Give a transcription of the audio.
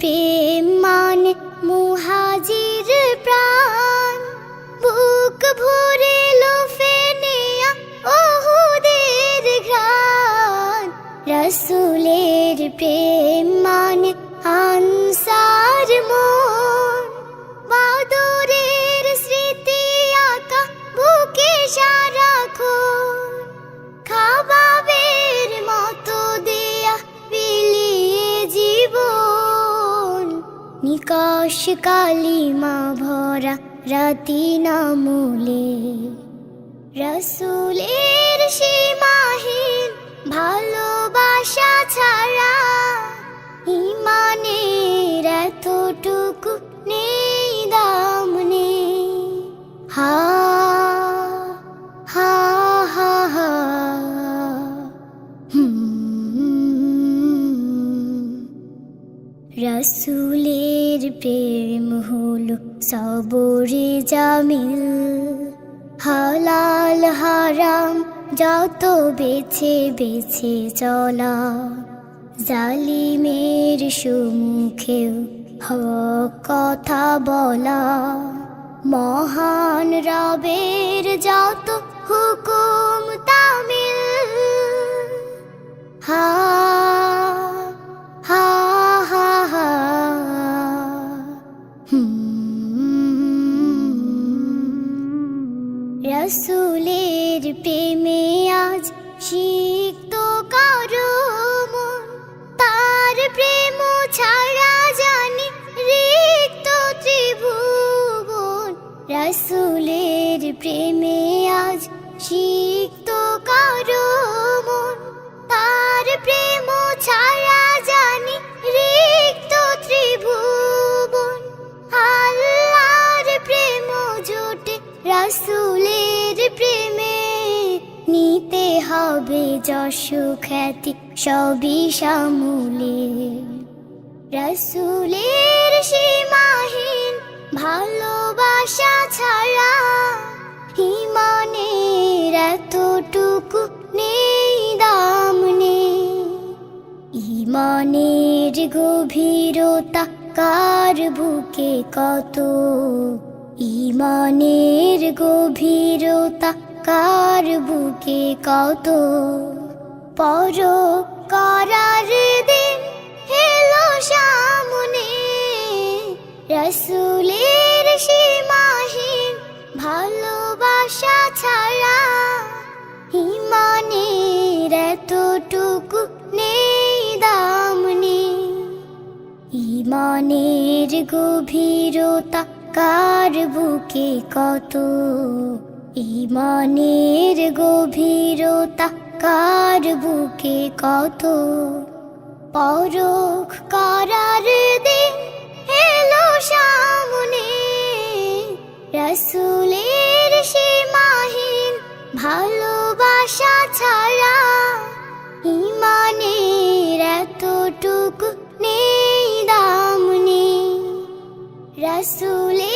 প্রেম মান মুহাজির প্রাণ, বুক ভরে লোফে নেয়া ওহুদের ঘ্রাণ। রসুলের প্রেম মান আনসার মন নিকাশ কালিমা ভরা রাতি নামলে। রসুলের সীমাহীন ভালোবাসা ছাড়া ইমানের এতটুকু নেই, দাম নেই। হা রসুলের প্রেম হলো সবরে জামিল। হালাল হারাম যত বেছে বেছে চলা, জালিমের সুমুখেও হক কথা বলা। মহান রবের যত হুকুম রসুলের প্রেমে আজ শিক্ত কারও তার প্রেম ছাড়া জানি রিক্ত ত্রিভুবন। রসুলের প্রেমে আজ শিক্ত কারও তার প্রেম ছাড়া হবে যশ খ্যাতি, সবই সামুলে। রসুলের সীমাহীন ভালোবাসা ছাড়া ইমানের এতটুকু নেই দাম নেই। ইমানের গভীরতা কার বুকে কত? ইমানের গভীরতা কার বুকে কত পর করার দিন হেলো সামনে। রসুলের সীমাহীন ভালোবাসা ছাড়া ইমানের এতটুকু নেই দাম নেই। ইমানের গভীরতা কার বুকে কত ইমানের গভীরতা কার বুকে কত? পরখ করার দিন এলো সামনে। রসুলের সীমাহীন ভালোবাসা ছাড়া ইমানের এতটুকু নেই দাম নেই। রসুলের